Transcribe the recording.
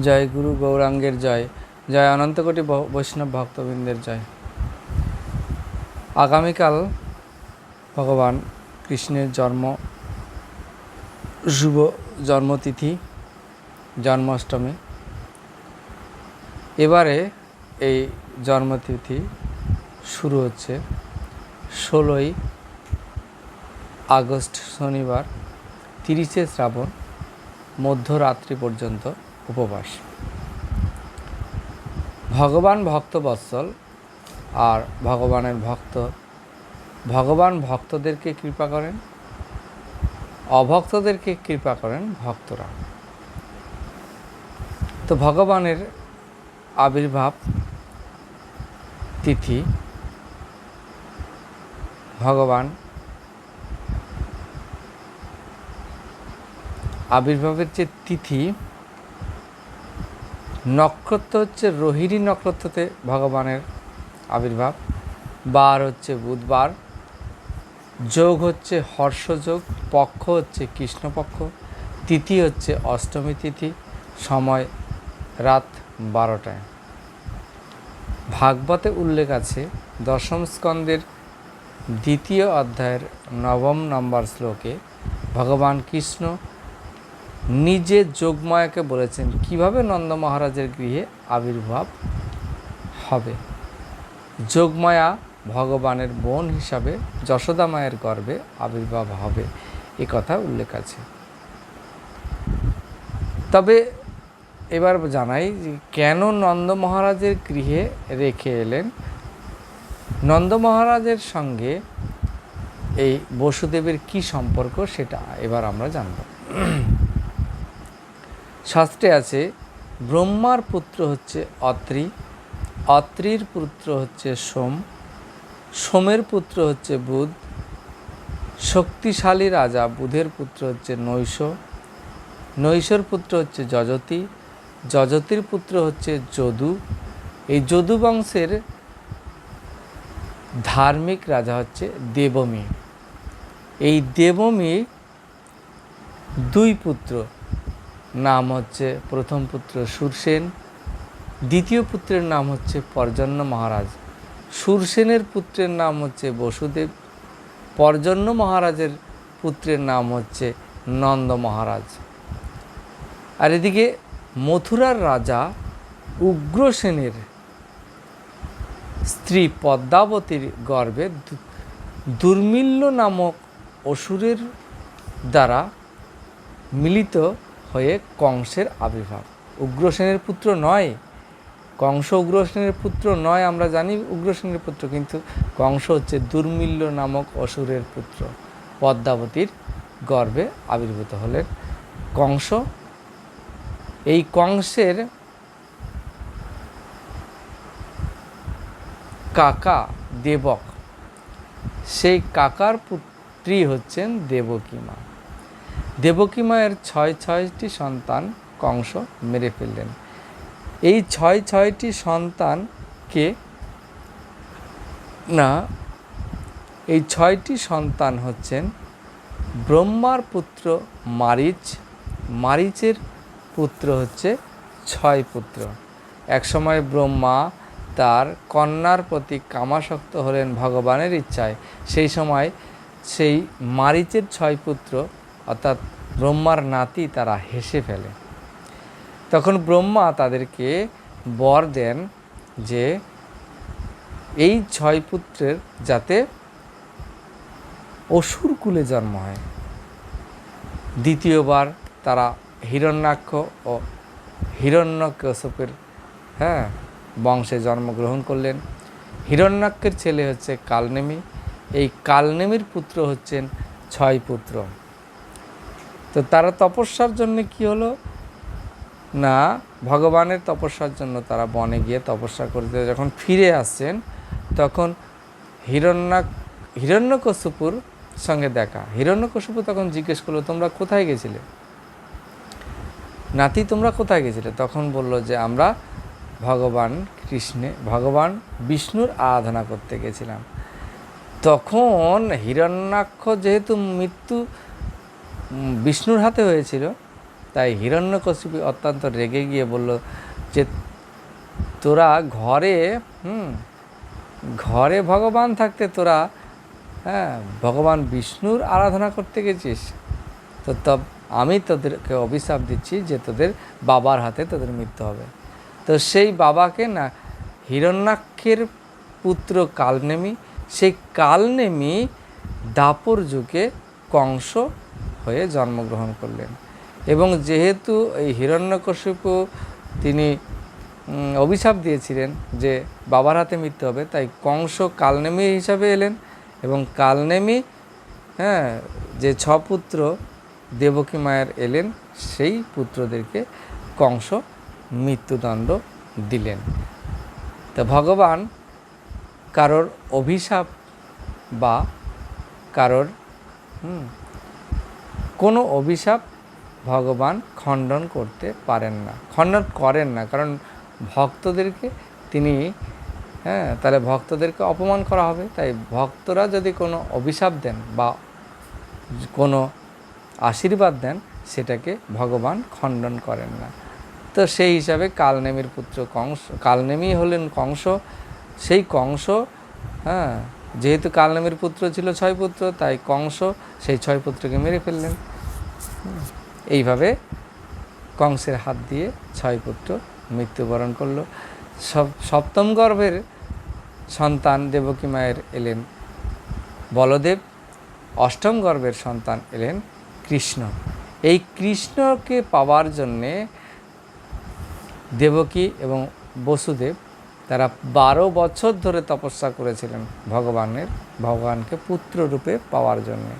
জয় গুরু গৌরাঙ্গের জয় জয় অনন্তকোটি বৈষ্ণব ভক্তবৃন্দের জয়। আগামীকাল ভগবান কৃষ্ণের জন্ম, শুভ জন্মতিথি, জন্মাষ্টমী। এবারে এই জন্মতিথি শুরু হচ্ছে ষোলোই আগস্ট শনিবার, তিরিশে শ্রাবণ, মধ্যরাত্রি পর্যন্ত। উপবাস। ভগবান ভক্ত বৎসল আর ভগবানের ভক্ত, ভগবান ভক্তদেরকে কৃপা করেন, অভক্তদেরকে কৃপা করেন ভক্তরা। তো ভগবানের আবির্ভাব তিথি, ভগবান আবির্ভাবের যে তিথি নক্ষত্র হচ্ছে রোহিণী নক্ষত্রতে ভগবানের আবির্ভাব। বার হচ্ছে বুধবার, যোগ হচ্ছে হর্ষযোগ, পক্ষ হচ্ছে কৃষ্ণপক্ষ, তিথি হচ্ছে অষ্টমী তিথি, সময় রাত বারোটায়। ভাগবতে উল্লেখ আছে, দশম স্কন্দের দ্বিতীয় অধ্যায়ের নবম নম্বর শ্লোকে ভগবান কৃষ্ণ নিজে যোগমায়াকে বলেছেন, কীভাবে নন্দ মহারাজের গৃহে আবির্ভাব হবে? যোগমায়া ভগবানের বোন হিসাবে যশোদা মায়ের গর্ভে আবির্ভাব হবে, এ কথা উল্লেখ আছে। তবে এবার জানাই যে, কেন নন্দ মহারাজের গৃহে রেখে এলেন? নন্দ মহারাজের সঙ্গে এই বসুদেবের কি সম্পর্ক সেটা এবার আমরা জানব। শাস্ত্রে আছে, ব্রহ্মার পুত্র হচ্ছে অত্রি, অত্রির পুত্র হচ্ছে সোম, সোমের পুত্র হচ্ছে বুধ, শক্তিশালী রাজা বুধের পুত্র হচ্ছে নৈশ, নৈশর পুত্র হচ্ছে যজতি, যজতির পুত্র হচ্ছে যদু। এই যদু বংশের ধার্মিক রাজা হচ্ছে দেবমী। এই দেবমী দুই পুত্র। নাম হচ্ছে প্রথম পুত্র সুরসেন। দ্বিতীয় পুত্রের নাম হচ্ছে পর্জন্য মহারাজ। সুরসেনের পুত্রের নাম হচ্ছে বসুদেব। পর্জন্য মহারাজের পুত্রের নাম হচ্ছে নন্দ মহারাজ। আর এদিকে মথুরার রাজা উগ্রসেনের স্ত্রী পদ্মাবতীর গর্ভে দুর্মিল্য নামক অসুরের দ্বারা মিলিত হয়ে কংসের আবির্ভাব। উগ্রসেনের পুত্র নয়। কংস উগ্রসেনের পুত্র নয়, আমরা জানি উগ্রসেনের পুত্র, কিন্তু কংস হচ্ছে দুর্মিল্য নামক অসুরের পুত্র। পদ্মাবতীর গর্ভে আবির্ভূত হলেন কংস। এই কংসের কাকা দেবক। সেই কাকার পুত্রী হচ্ছেন দেবকী মা দেবকী মায়ের ছয় ছয়টি সন্তান কংস মেরে ফেললেন। এই ছয় ছয়টি সন্তানকে না, এই ছয়টি সন্তান হচ্ছেন ব্রহ্মার পুত্র মারিচ। মারিচের পুত্র হচ্ছে ছয় পুত্র। একসময় ব্রহ্মা তার কন্যার প্রতি কামাসক্ত হলেন ভগবানের ইচ্ছায়। সেই সময় সেই মারিচের ছয় পুত্র অর্থাৎ ব্রহ্মার নাতি তারা হেসে ফেলে। তখন ব্রহ্মা তাদেরকে বর দেন যে, এই ছয় পুত্রের যাতে অসুর কুলে জন্ম হয়। দ্বিতীয়বার তারা হিরণ্যাক্ষ ও হিরণ্য হিরণ্যকশপের হ্যাঁ বংশে জন্মগ্রহণ করলেন। হিরণ্যাক্ষের ছেলে হচ্ছে কালনেমি। এই কালনেমির পুত্র হচ্ছেন ছয় পুত্র। তো তারা তপস্যার জন্য কি হলো? না, ভগবানের তপস্যার জন্য তারা বনে গিয়ে তপস্যা করতে যখন ফিরে আসছেন তখন হিরণ্যাক হিরণ্যকশুপুর সঙ্গে দেখা। হিরণ্যকশুপু তখন জিজ্ঞেস করল, তোমরা কোথায় গেছিলে? নাতি, তোমরা কোথায় গেছিলে? তখন বলল যে, আমরা ভগবান কৃষ্ণে, ভগবান বিষ্ণুর আরাধনা করতে গেছিলাম। তখন হিরণ্যাক্ষ যেহেতু মৃত্যু বিষ্ণুর হাতে হয়েছিল, তাই হিরণ্যকশিপু অত্যন্ত রেগে গিয়ে বলল যে, তোরা ঘরে, হুম, ঘরে ভগবান থাকতে তোরা হ্যাঁ ভগবান বিষ্ণুর আরাধনা করতে গেছিস। তো তব আমি তোদেরকে অভিশাপ দিচ্ছি যে তোদের বাবার হাতে তোদের মৃত্যু হবে। তো সেই বাবাকে না, হিরণ্যাক্ষের পুত্র কালনেমি, সেই কালনেমি দাপর যুগে কংস হয়ে জন্মগ্রহণ করলেন। এবং যেহেতু এই হিরণ্যকশিপু তিনি অভিশাপ দিয়েছিলেন যে বাবার হাতে মৃত্যু হবে, তাই কংস কালনেমি হিসাবে এলেন এবং কালনেমি হ্যাঁ যে ছ পুত্র দেবকী মায়ের এলেন, সেই পুত্রদেরকে কংস মৃত্যুদণ্ড দিলেন। তো ভগবান কারোর অভিশাপ বা কারোর কোনো অভিশাপ ভগবান খণ্ডন করতে পারেন না, খণ্ডন করেন না। কারণ ভক্তদেরকে তিনি হ্যাঁ তাহলে ভক্তদেরকে অপমান করা হবে। তাই ভক্তরা যদি কোনো অভিশাপ দেন বা কোনো আশীর্বাদ দেন, সেটাকে ভগবান খণ্ডন করেন না। তো সেই হিসাবে কালনেমির পুত্র কংস, কালনেমি হলেন কংস। সেই কংস হ্যাঁ যেহেতু কালনেমির পুত্র ছিল ছয় পুত্র, তাই কংস সেই ছয় পুত্রকে মেরে ফেললেন। এইভাবে কংসের হাত দিয়ে ছয় পুত্র মৃত্যুবরণ করল। সপ্তম গর্ভের সন্তান দেবকী মায়ের এলেন বলদেব, অষ্টম গর্ভের সন্তান এলেন কৃষ্ণ। এই কৃষ্ণকে পাওয়ার জন্যে দেবকী এবং বসুদেব তারা বারো বছর ধরে তপস্যা করেছিলেন ভগবানের, ভগবানকে পুত্র রূপে পাওয়ার জন্যে।